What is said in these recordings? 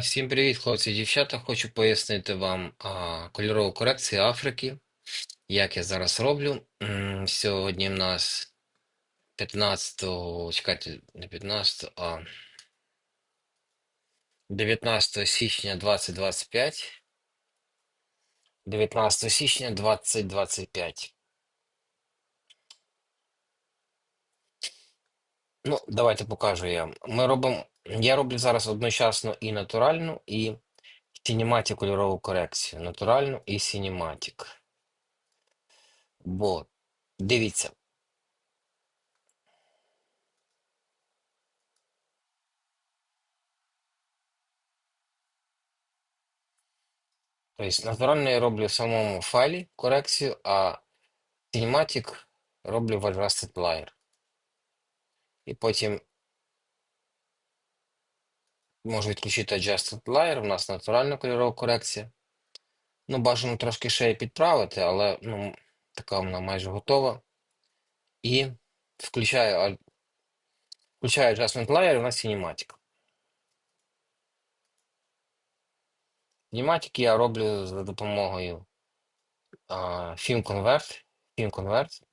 Всім привіт, хлопці і дівчата. Хочу пояснити вам а, кольорову корекцію Африки, як я зараз роблю. Сьогодні в нас 15, чекайте, не 15, а 19 січня 2025. 19 січня 2025. Ну, давайте покажу я. Ми робимо. Я роблю зараз одночасно і натуральну, і сінематик кольорову корекцію. Натуральну і сінематик. Бо дивіться. Тобто натурально я роблю в самому файлі корекцію, а Cinematic роблю в Adjusted Layer. І потім можу відключити Adjusted Layer, у нас натуральна кольорова корекція. Ну, бажано трошки ще підправити, але ну, така вона майже готова. І включаю, включаю Adjustment Layer, у нас Cinematic. Cinematic я роблю за допомогою а, Film Convert. Film Convert.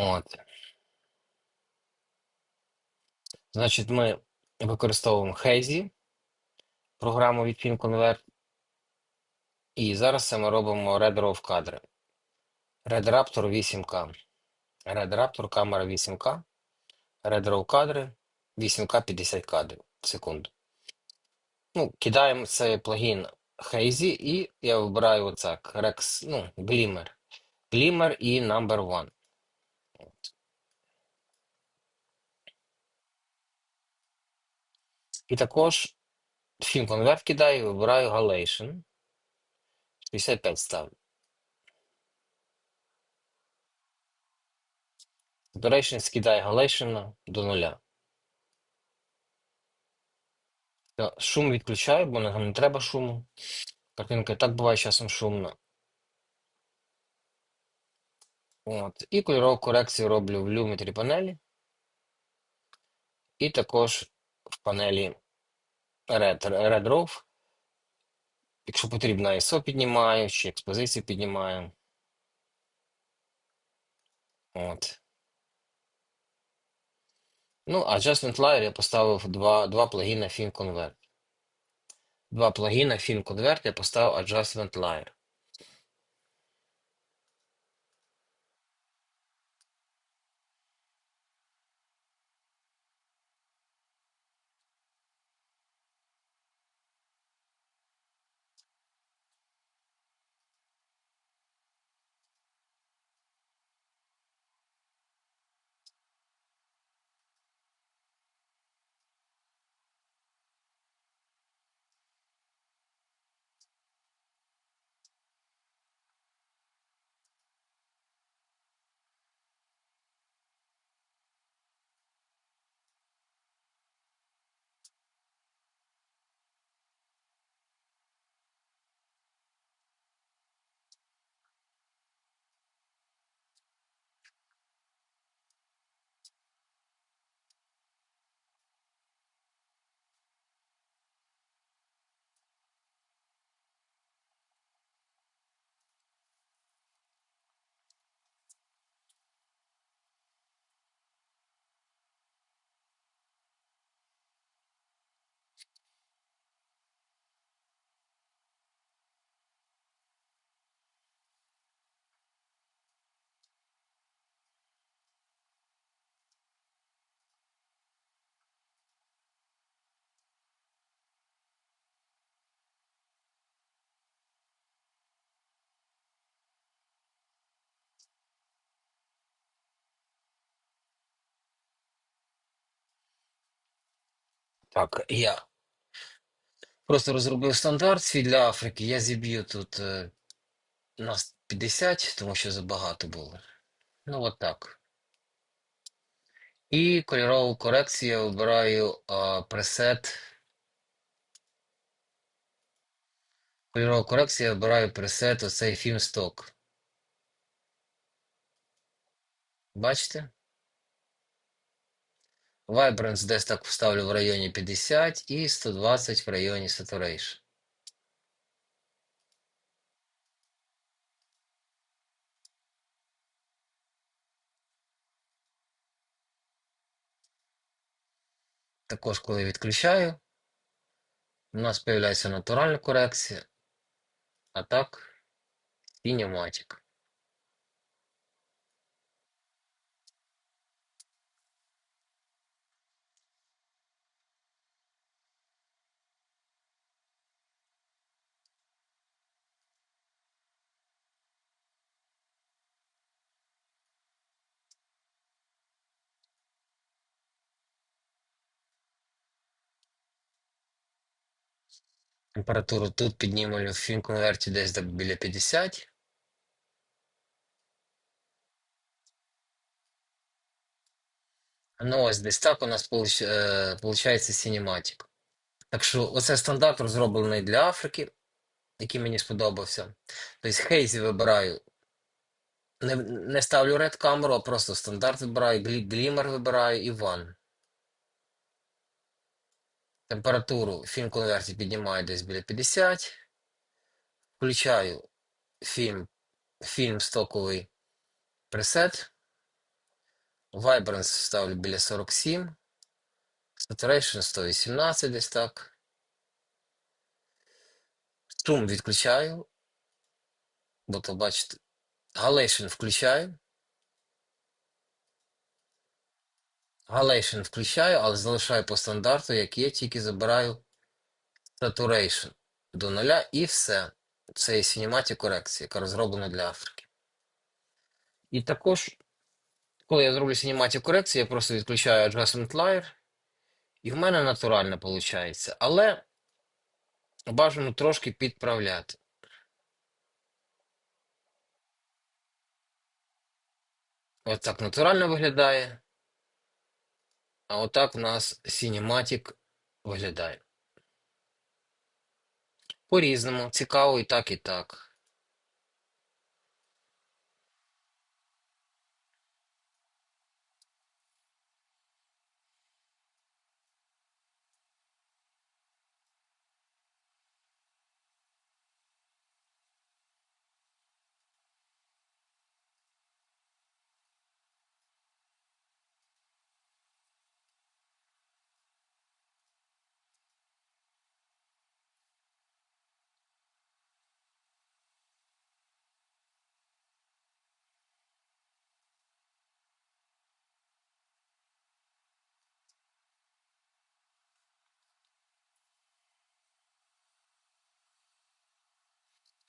От. Значить, ми використовуємо Hazy, програму від Film Convert. І зараз це ми робимо RAW кадри. Red Raptor 8K. Red Raptor камера 8К. Red кадри 8К 50 кадрів в секунду. Ну, кидаємо цей плагін Hazy і я вибираю оцак. Rex, ну, Glimmer. Glimmer і Number One. І також Film Convert кидаю, вибираю Halation. 65 ставлю. Duration скидаю Halation до нуля. Шум відключаю, бо нам не треба шуму. Картинка і так буває часом шумна. От. І кольорову корекцію роблю в Lumetri панелі. І також в панелі Red, Red Raw. Якщо потрібно, ISO піднімаю, чи експозицію піднімаю. От. Ну, Adjustment Layer я поставив два, два плагіна Film Convert. Два плагіна Film Convert я поставив Adjustment Layer. Так, я просто розробив стандарт свій для Африки. Я зіб'ю тут е, нас 50, тому що забагато було. Ну, от так. І кольорову корекцію я вибираю а, пресет. Кольорова корекція, я обираю пресет, оцей фільм. Бачите? Vibrance десь так вставлю в районі 50 і 120 в районі Saturation. Також, коли відключаю, у нас з'являється натуральна корекція, а так Cinematic. Температуру тут піднімаю в фільм-конверті десь до біля 50. Ну ось десь так у нас получ- е, Cinematic. Так що оце стандарт розроблений для Африки, який мені сподобався. Тобто Хейзі вибираю. Не, не ставлю Red камеру, а просто стандарт вибираю, глі- глімер вибираю і One. Температуру в фільм-конверті піднімаю десь біля 50. Включаю фільм, фільм стоковий пресет. Vibrance ставлю біля 47. Saturation 118 десь так. Струм відключаю. Бо то бачите. Halation включаю. Halation включаю, але залишаю по стандарту, як є, тільки забираю Saturation до нуля і все. Це є Cinematic корекція, яка розроблена для Африки. І також, коли я зроблю Cinematic корекцію, я просто відключаю Adjustment Layer, і в мене натурально виходить. Але бажано трошки підправляти. Ось так натурально виглядає. А отак у нас Cinematic виглядає. По-різному. Цікаво і так, і так.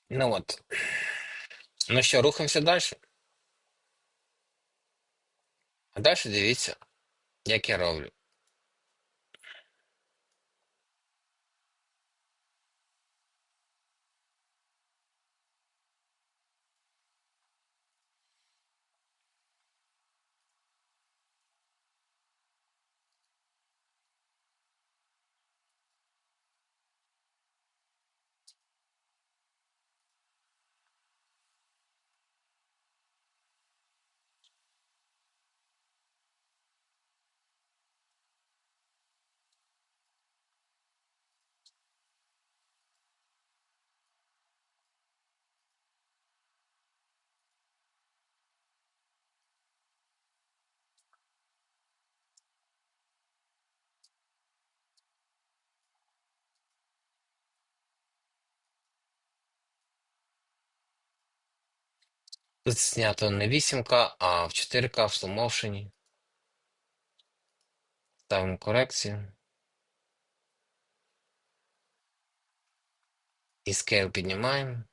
Ну от. Ну що, рухаємося далі. А далі дивіться, як я роблю. Тут знято не 8К, а в 4К в сломовшені. Ставимо корекцію. І скейл піднімаємо.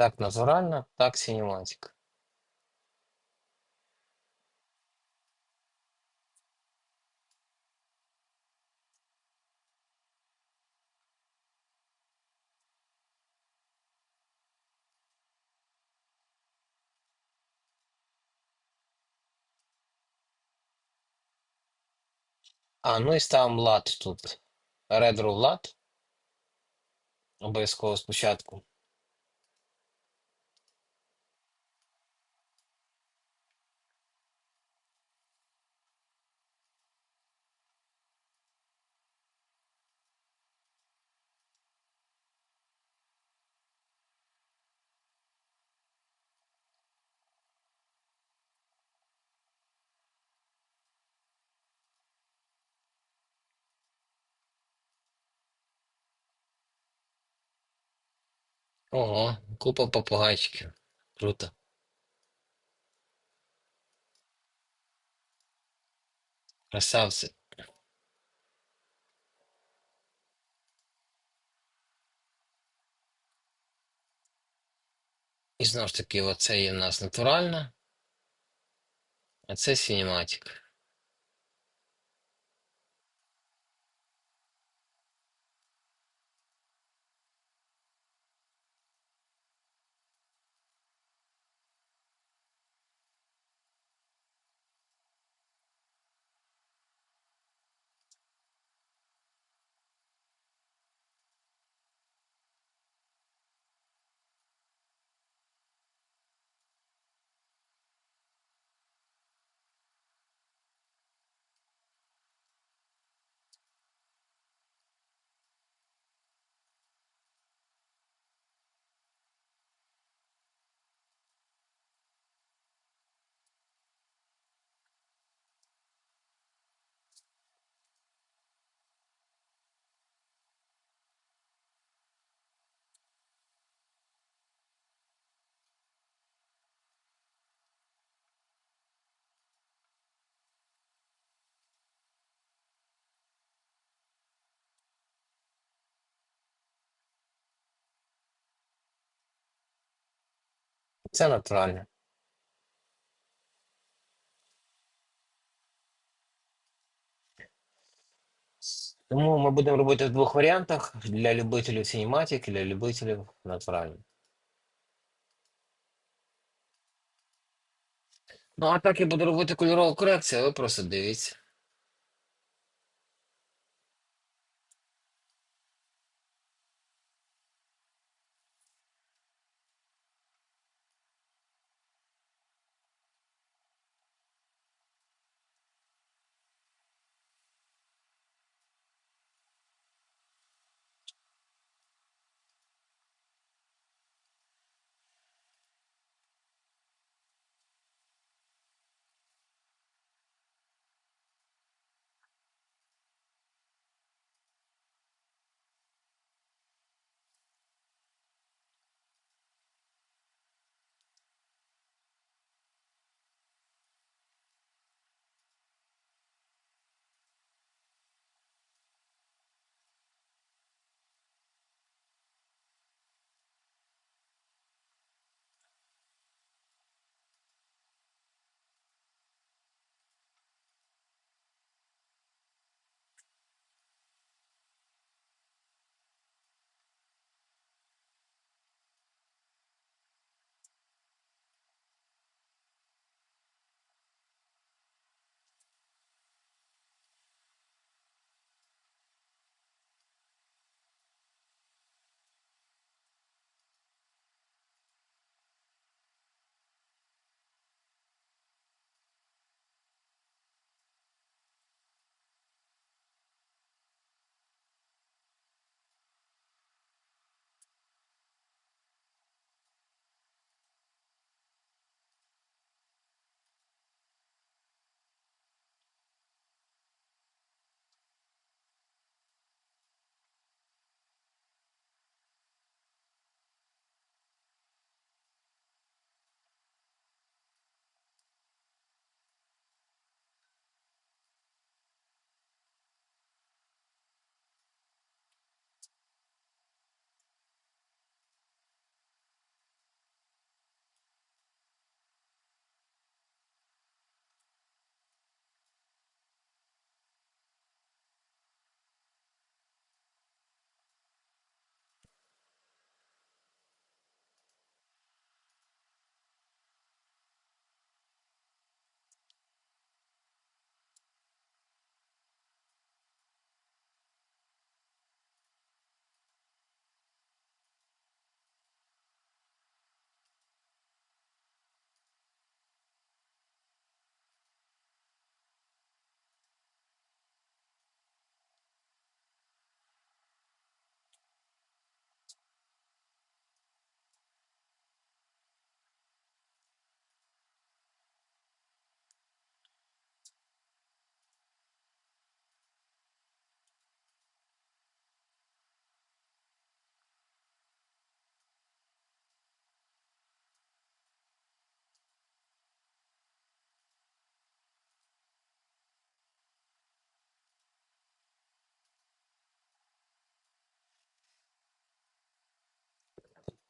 Так натурально, так синематик. А, ну і ставимо лад тут. Редро в лад. Обов'язково спочатку. Ого, купа попугайчиків. Круто. Красавці. І знову ж таки, оце є в нас натуральна, а це синематик. Це натуральне. Тому ми будемо робити в двох варіантах: для любителів синематик і для любителів натуральний. Ну, а так я буду робити кольорову корекцію, ви просто дивіться.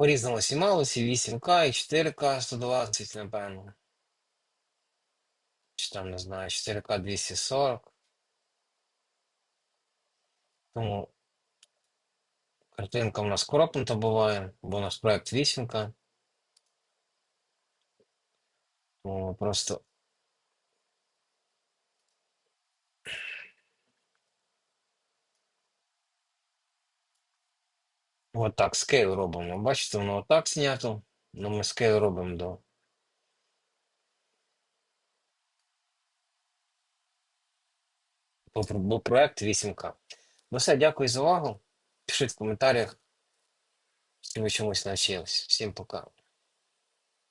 По-різному малось, і 8К, і 4К 120, напевно. Чи там, не знаю, 4К 240. Тому картинка в нас кропнута буває, бо у нас проект 8К. Тому ми просто отак скейл робимо. Бачите, воно отак знято. Ну ми скейл робимо до. Бо проект 8К. Ну все, дякую за увагу. Пишіть в коментарях, якщо ви чомусь навчились. Всім пока.